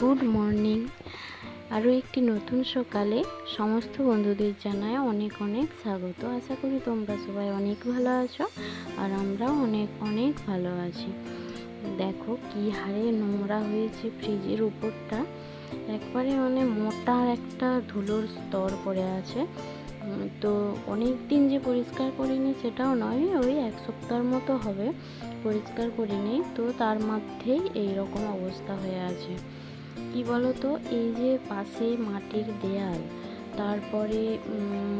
Good morning. আরও একটি নতুন সকালে সমস্ত বন্ধুদের জানায় অনেক অনেক স্বাগত। আশা করি তোমরা সবাই অনেক ভালো আছো আর আমরাও অনেক অনেক ভালো আছি। দেখো কি হারে নোংরা হয়েছে ফ্রিজের উপরটা। একবারে মানে মোটা একটা ধুলোর স্তর পড়ে আছে। তো অনেক দিন যে পরিষ্কার করিনি সেটাও নয়, ওই এক সপ্তাহের মতো হবে পরিষ্কার করিনি। তো তার মধ্যেই এই রকম অবস্থা হয়ে আছে। কি বলো তো এই যে পাশে মাটির দেয়াল, তারপরে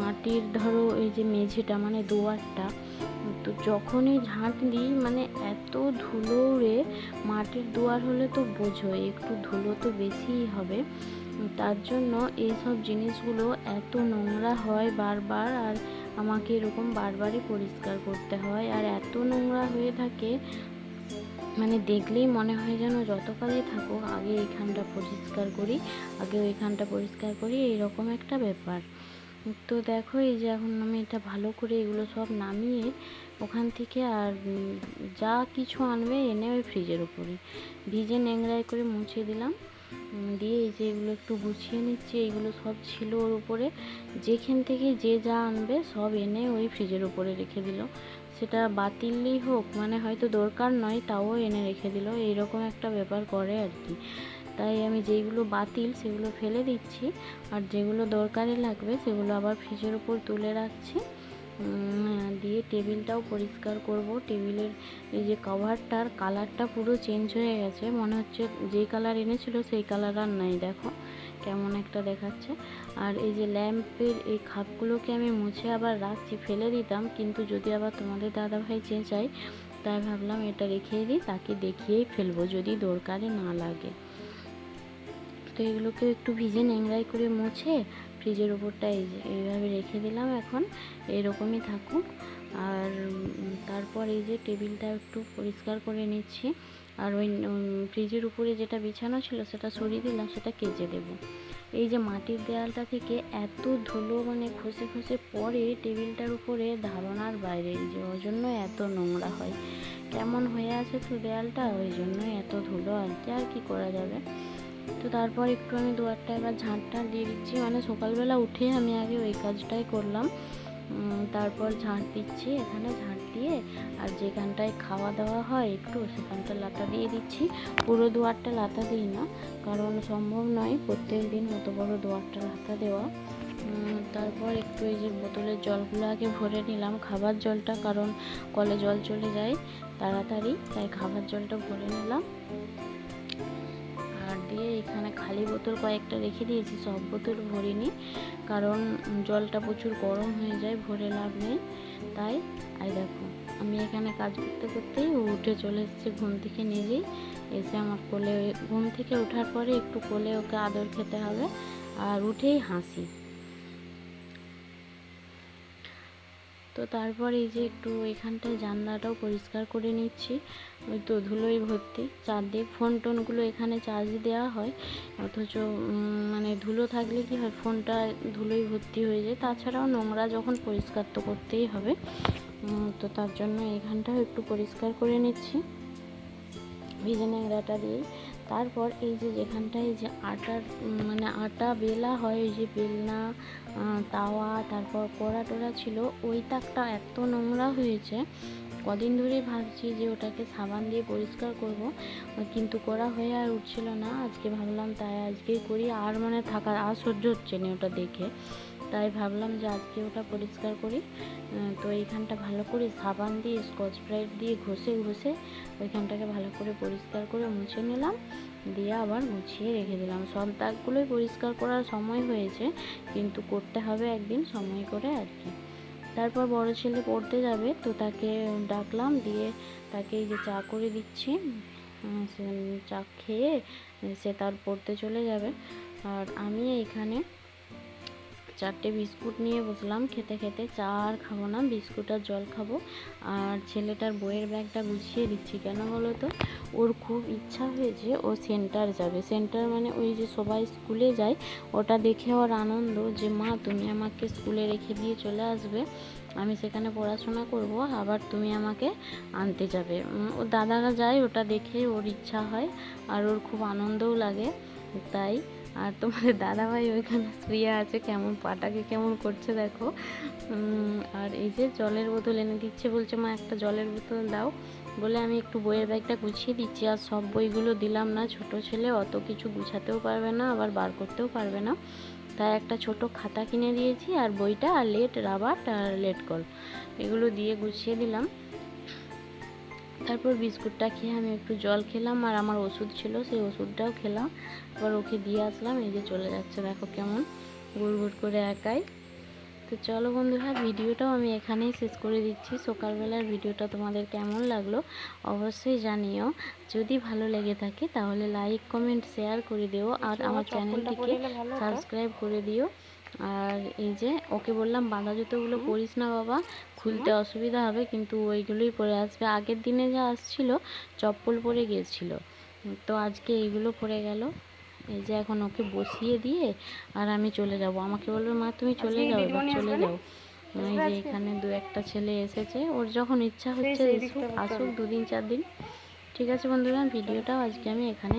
মাটির ধরো এই যে মেঝেটা মানে দুয়ারটা, তো যখনই ঝাঁট দিই মানে এত ধুলো মাটির দুয়ার হলে তো বোঝো একটু ধুলো তো বেশিই হবে। তার জন্য এইসব জিনিসগুলো এত নোংরা হয় বারবার, আর আমাকে এরকম বারবারই পরিষ্কার করতে হয়, আর এত নোংরা হয়ে থাকে মানে দেখলেই মনে হয় যেন যতকালই থাকুক আগে এইখানটা পরিষ্কার করি, আগে ওইখানটা পরিষ্কার করি, এইরকম একটা ব্যাপার। তো দেখো এই যে এখন আমি এটা ভালো করে এগুলো সব নামিয়ে ওখান থেকে আর যা কিছু আনবে এনে ওই ফ্রিজের উপরে ভিজে ন্যাংরাই করে মুছে দিলাম। দিয়ে এই যে এগুলো একটু গুছিয়ে নিচ্ছি এইগুলো সব ছিল ওর উপরে। যেখান থেকে যে যা আনবে সব এনে ওই ফ্রিজের উপরে রেখে দিল। সেটা বাতিললেই হোক মানে হয়তো দরকার নয়, তাও এনে রেখে দিল। এইরকম একটা ব্যাপার করে আর কি। তাই আমি যেইগুলো বাতিল, সেগুলো ফেলে দিচ্ছি। আর যেগুলো দরকারে লাগবে, সেগুলো আবার ফ্রিজের উপর তুলে রাখছি। দিয়ে টেবিলটাও পরিষ্কার করব। টেবিলের এই যে কভারটার কালারটা পুরো চেঞ্জ হয়ে গেছে। মনে হচ্ছে যেই কালার এনেছিল সেই কালার আর নাই। দেখো কেমন একটা দেখাচ্ছে। আর এই যে ল্যাম্পের এই খাপগুলোকে আমি মুছে আবার রাখছি, ফেলে দিতাম। কিন্তু যদি আবার তোমাদের দাদাভাই চেঁচায় তাই ভাবলাম এটা রেখেই দিই, তাকে দেখিয়েই ফেলব যদি দরকারে না লাগে। তো এগুলোকে একটু ভিজে ন্যাংরাই করে মুছে ফ্রিজের ওপরটা এই যে, এইভাবে রেখে দিলাম এখন, এরকমই থাকুক। আর তারপর এই যে টেবিলটা একটু পরিষ্কার করে নিচ্ছি। আর ওই ফ্রিজের উপরে যেটা বিছানো ছিল সেটা সরিয়ে দিলাম, সেটা কেচে দেব। এই যে মাটির দেয়ালটা থেকে এত ধুলো মানে খসে খসে পড়ে টেবিলটার উপরে ধারণার বাইরে, এই যে ওই জন্য এত নোংরা হয়। কেমন হয়ে আছে তো দেয়ালটা? ওই জন্যই এত ধুলো, আর কি আর কি করা যাবে? তো তারপর একটু আমি দুয়ারটা এবার ঝাঁটটা দিয়ে দিচ্ছি। মানে সকালবেলা উঠে আমি আগে ওই কাজটাই করলাম। তারপর ঝাঁট দিচ্ছি, এখানে ঝাঁট দিয়ে আর যেখানটায় খাওয়া দাওয়া হয় একটু সেখানটা লাতা দিয়ে দিচ্ছি। পুরো দুয়ারটা লাতা দিই না, কারণ সম্ভব নয় প্রত্যেক দিন অত বড় দুয়ারটা লাতা দেওয়া। তারপর একটু এই যে বোতলের জলগুলো আগে ভরে নিলাম, খাবার জলটা, কারণ কলে জল চলে যায় তাড়াতাড়ি, তাই খাবার জলটা ভরে নিলাম। দিয়ে এখানে খালি বোতল কয়েকটা রেখে দিয়েছি, সব বোতল ভরিনি। কারণ জলটা প্রচুর গরম হয়ে যায়, ভরে লাভ নেই তাই, আই দেখো, আমি এখানে কাজ করতে করতেই উঠে চলে এসেছি ঘুম থেকে নিজেই এসে আমার কোলে, ঘুম থেকে ওঠার পরে একটু কোলে ওকে আদর খেতে হবে। আর উঠেই হাসি। তো তারপর এই যে একটু এখানটায় জানলাটাও পরিষ্কার করে নিচ্ছি। ওই তো ধুলোই ভর্তি। চারদিক ফোন টোনগুলো এখানে চার্জ দেওয়া হয়। অথচ মানে ধুলো থাকলে কি হয়, ফোনটা ধুলোই ভর্তি হয়ে যায়। তাছাড়াও নোংরা যখন পরিষ্কার তো করতেই হবে। তো তার জন্য এখানটাও একটু পরিষ্কার করে নিচ্ছি। ভিজে ন্যাংরাটা দিয়ে তারপর এই যে যেখানটায় যে আটার মানে আটা বেলা হয়, ওই যে বেলনা তাওয়া, তারপর কড়া টড়া ছিল, ওই তাকটা এত নোংরা হয়েছে, কদিন ধরে ভাবছি যে ওটাকে সাবান দিয়ে পরিষ্কার করব কিন্তু করা হয়ে আর উঠছিল না, আজকে ভাবলাম তাই আজকেই করি, আর মানে থাকা আর সহ্য হচ্ছে না ওটা দেখে। তাই ভাবলাম যে আজকে ওটা পরিষ্কার করি। তো এইখানটা ভালো করে সাবান দিয়ে, স্কচ ব্রাইট দিয়ে ঘষে ঘষে ওইখানটাকে ভালো করে পরিষ্কার করে মুছে নিলাম। দিয়ে আবার গুছিয়ে রেখে দিলাম। সব দাগগুলোই পরিষ্কার করার সময় হয়েছে, কিন্তু করতে হবে একদিন সময় করে আর কি। তারপর বড় ছেলে পড়তে যাবে, তো তাকে ডাকলাম, দিয়ে তাকে এই যে চা করে দিচ্ছি। চা খেয়ে সে তার পড়তে চলে যাবে। আর আমি এইখানে চারটে বিস্কুট নিয়ে বসলাম, খেতে খেতে চা আর খাব না, বিস্কুট আর জল খাব। আর ছেলেটার বইয়ের ব্যাগটা গুছিয়ে দিচ্ছি কেন বলো তো? ওর খুব ইচ্ছা হয়েছে ও সেন্টার যাবে। সেন্টার মানে ওই যে সবাই স্কুলে যায়, ওটা দেখে ওর আনন্দ যে, মা, তুমি আমাকে স্কুলে রেখে দিয়ে চলে আসবে, আমি সেখানে পড়াশোনা করব, আবার তুমি আমাকে আনতে যাবে। ওর দাদারা যায়, ওটা দেখে ওর ইচ্ছা হয়, আর ওর খুব আনন্দও লাগে, তাই আর তোমাদের দাদাভাই ওইখানে শুয়ে আছে, কেমন পাটাকে কেমন করছে দেখো। আর এই যে জলের বোতল এনে দিচ্ছে বলছে, মা, একটা জলের বোতল দাও। বলে, আমি একটু বইয়ের ব্যাগটা গুছিয়ে দিচ্ছি, আর সব বইগুলো দিলাম না, ছোট ছেলে, অত কিছু গুছাতেও পারবে না, আবার বার করতেও পারবে না। তাই একটা ছোট খাতা কিনে দিয়েছি, আর বইটা, আর লেট, রাবার, আর লেট কল। এগুলো দিয়ে গুছিয়ে দিলাম। তারপর বিস্কুটটা খেয়ে আমি একটু জল খেলাম আর আমার ওষুধ ছিল সেই ওষুধটাও খেলাম। আবার ওকে দিয়ে আসলাম এই যে চলে যাচ্ছে দেখো কেমন গুড় গুড় করে একাই। তো চলো বন্ধুরা ভিডিওটাও আমি এখানেই শেষ করে দিচ্ছি। সকালবেলার ভিডিওটা তোমাদের কেমন লাগল অবশ্যই জানিও। যদি ভালো লেগে থাকে তাহলে লাইক কমেন্ট শেয়ার করে দিও। আর আমার চ্যানেলটিকে সাবস্ক্রাইব করে দিও। আর এই যে ওকে বললাম বাঁধা জুতোগুলো পরিস না বাবা খুলতে অসুবিধা হবে কিন্তু ওইগুলোই পরে আসবে। আগের দিনে যা আসছিল চপ্পল পরে গিয়েছিল তো আজকে এইগুলো পরে গেল। এই যে এখন ওকে বসিয়ে দিয়ে আর আমি চলে যাব। আমাকে বলবে মা তুমি চলে যাও এবার চলে যাও। এই যে এখানে দু একটা ছেলে এসেছে। ওর যখন ইচ্ছা হচ্ছে আসুক দুদিন চার দিন ঠিক আছে বন্ধুরা ভিডিওটাও আজকে আমি এখানেই